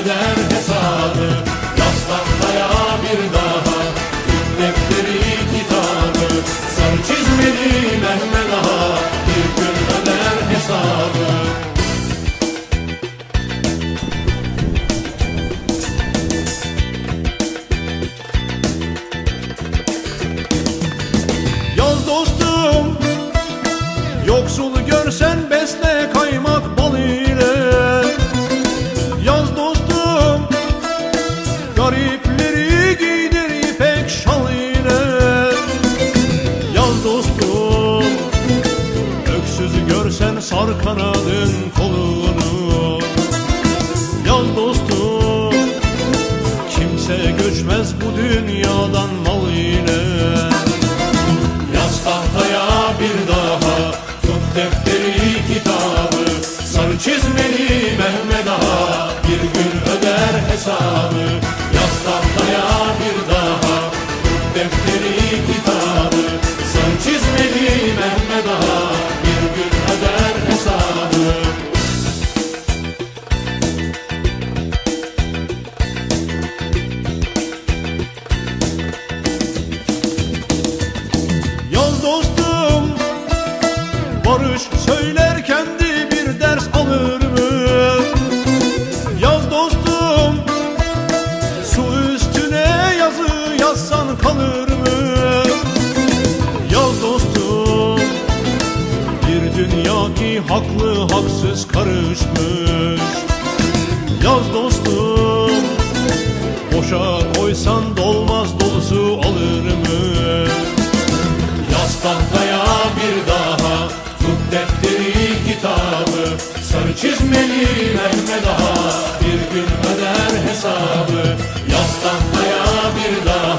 öder hesabı. Yaslanmaya bir daha Hükmetleri kitabı. Sarı çizmeli Mehmet Ağa Bir gün öder hesabı. Yaz dostum Yoksulu görsen besle kaymak hesabı Yaz tahtaya bir daha. Tut defteri kitabı Sarı çizmeli Mehmet Ağa. Bir gün öder hesabı. Yaz dostum Barış söylerken kalır mı? Yaz dostum Bir dünya ki haklı haksız karışmış Yaz dostum Boşa koysan dolmaz dolusu alır mı? Yaz tahtaya bir daha Tut defteri kitabı Sarı çizmeli Mehmet Ağa Bir gün öder hesabı Yaz tahtaya bir daha